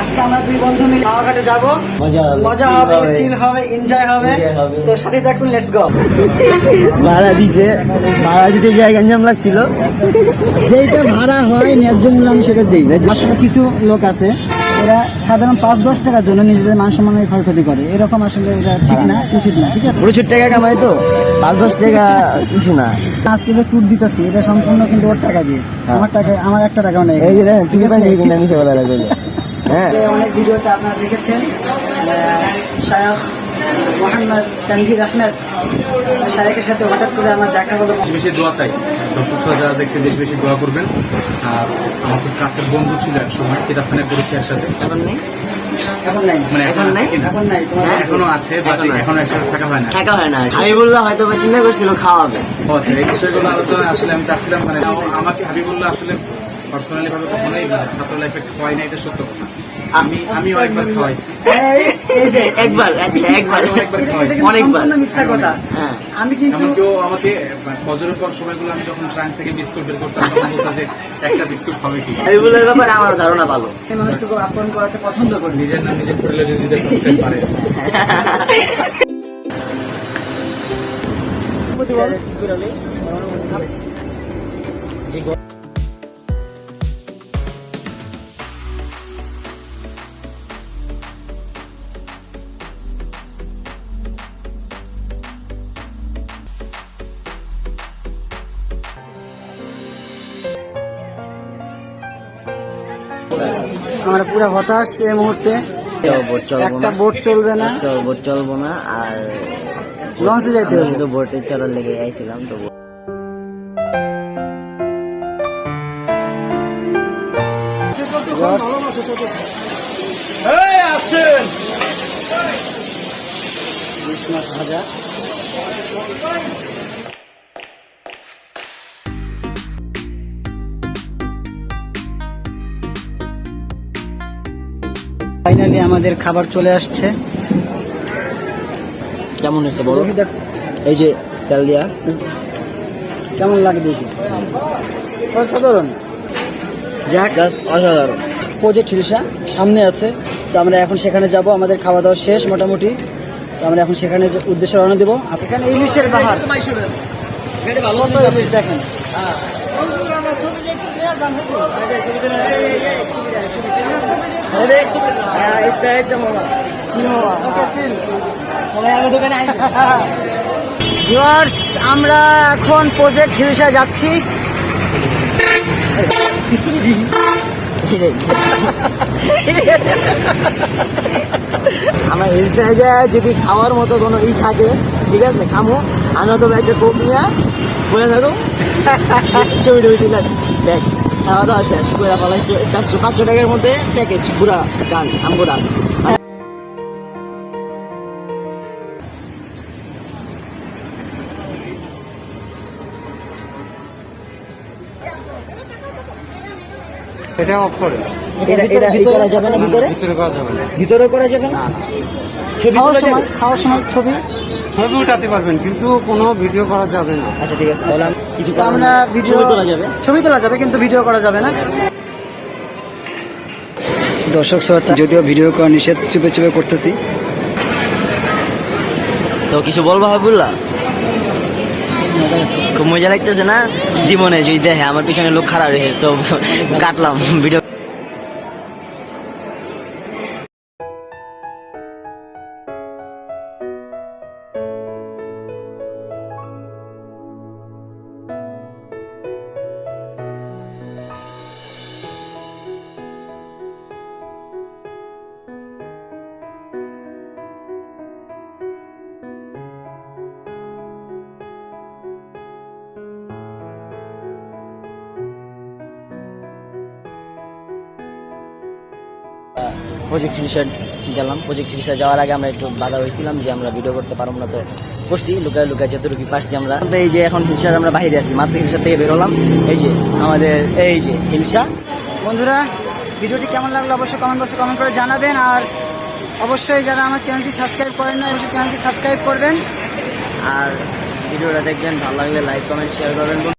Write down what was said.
আজকে আমরা দুই বন্ধু মিলে হাওয়াঘাটে যাব। মজা হবে। চিল হবে এনজয় হবে তো সাথে থাকুন লেটস গো ভাড়া দিতে ভাড়া দিতে গঞ্জাম লাগছিল। যেটা ভাড়া হয় ন্যায্য মূল্য আমি সেটা দিই। আসলে কিছু লোক আছে এরা সাধারণ পাঁচ দশ টাকার জন্য নিজেদের মান সম্মানের ক্ষয়ক্ষতি করে। এরকম আসলে এটা ঠিক না উচিত না ঠিক আছে? প্রচুর টাকা কামাই তো পাঁচ দশ টাকা কিছু না। আজকে যে ট্যুর দিতেছি এটা সম্পূর্ণ কিন্তু ওর টাকা দিয়ে। আমার টাকা আমার একটা টাকাও নেই। এই যে দেখেন তুমি? পাইনি কিনা মিশে বলা। হ্যাঁ। অনেক ভিডিওতে আপনারা দেখেছেন শায়খ মোহাম্মদ তানভীর আহমেদ শায়কের সাথে হঠাৎ করে আমার দেখা হলো। বেশি বেশি দোয়া চাই। দর্শক যারা দেখছেন বেশি বেশি দোয়া করবেন। আর আমার খুব কাছের বন্ধু ছিল এক সময় কিতাবখানে পড়েছি একসাথে। এখন নেই? এখন নাই। মানে এখন এখন নাই? আছে কিনা? এখন নাই। তোমার হ্যাঁ? একসাথে থাকা হয় না। টাকা হয় না। আমি বললাম হয়তো বা চিন্তা করছিল খাওয়াবে আচ্ছা এই বিষয়গুলো আলোচনা আসলে আমি চাচ্ছিলাম মানে আমাকে হাবিবুল্লাহ আসলে পার্সোনালি ভাবে কখনোই মানে ছাত্র লাইফে খাওয়াই না এটা সত্য কথা। আমি আমিও একবার খাওয়াইছি। এই- এই যে একবার আচ্ছা একবার। অনেকবার। মিথ্যা কথা। হ্যাঁ। আমি কিন্তু ও আমাকে মানে ফজরের পর সময়গুলো আমি যখন ট্রাঙ্ক থেকে বিস্কুট বের করতাম তখন বলতো যে একটা বিস্কুট খাবে কি? আমি ব্যাপারে আমার ধারণা ভালো। এই মানুষটুকু আপন করাতে পছন্দ করি। নিজের নাম নিজে খুলে যদি সাবস্ক্রাইব পারে আমরা পুরো হতাশ এই মুহূর্তে। তো বোট চলবো একটা বোট চলবে না। তো বোট চলবো না আর লঞ্চে যাইতে হবে। শুধু বোটে চড়ার লেগে আইছিলাম তো boat- ভাজা। ফাইনালি আমাদের খাবার চলে আসছে। কেমন হয়েছে বলো? দেখ এই যে তেল দিয়া। কেমন লাগে দেখি। অসাধারণ। যাক অসাধারণ। প্রজেক্ট হিলসা সামনে আছে। তো আমরা এখন সেখানে যাব আমাদের খাওয়া দাওয়া শেষ মোটামুটি। তো আমরা এখন সেখানে উদ্দেশ্যে রওনা দেবো। এখানে ইলিশের বাহার। দেখেন? ভিউয়ার্স আমরা এখন প্রজেক্ট হিলসা যাচ্ছি। আমার হিলসায় যায় যদি খাওয়ার মতো কোনো ই থাকে, ঠিক আছে, খামো। আমরা তো একটা কোপ নিয়ে বলে থাকো। ছবি টবি দেখ। খাওয়া দাওয়া শেষ পুরা পালাইছো চারশো পাঁচশো টাকার মধ্যে প্যাকেজ পুরা ডান আমগো এটা অফ করে এটা এটা ই করা যাবে না ভিতরে? ভিতরে করা যাবে না। ভিতরে করা যাবে না? ছবি খাওয়ার সময় ছবি? ছবি উঠাতে পারবেন কিন্তু কোনো ভিডিও করা যাবে না। আচ্ছা ঠিক আছে কিছু আমরা ভিডিও তোলা যাবে। ছবি তোলা যাবে কিন্তু ভিডিও করা যাবে না। দর্শক শ্রোতা যদিও ভিডিও করা নিষেধ চুপে চুপে করতেছি। তো কিছু বলব হাবুল্লাহ খুব মজা লাগতেছে না? জীবনে যদি দেখে আমার পিছনে লোক খারাপ রয়েছে তো কাটলাম ভিডিও প্রজেক্ট রিসার্চ গেলাম। প্রজেক্ট রিসার্চ যাওয়ার আগে আমরা একটু বাধা হয়েছিলাম যে আমরা ভিডিও করতে পারব না, তো করছি। লুকায় লুকায় যতটুকু পারছি আমরা তো এই যে এখন হিলসার আমরা বাইরে আছি, মাত্র হিলসা থেকে বেরোলাম এই যে আমাদের এই যে হিলসা বন্ধুরা, ভিডিওটি কেমন লাগল অবশ্যই কমেন্ট বক্সে কমেন্ট করে জানাবেন। আর অবশ্যই যারা আমার চ্যানেলটি সাবস্ক্রাইব করেন না অবশ্যই চ্যানেলটি সাবস্ক্রাইব করবেন। আর ভিডিওটা দেখবেন, ভালো লাগলে লাইক কমেন্ট শেয়ার করবেন।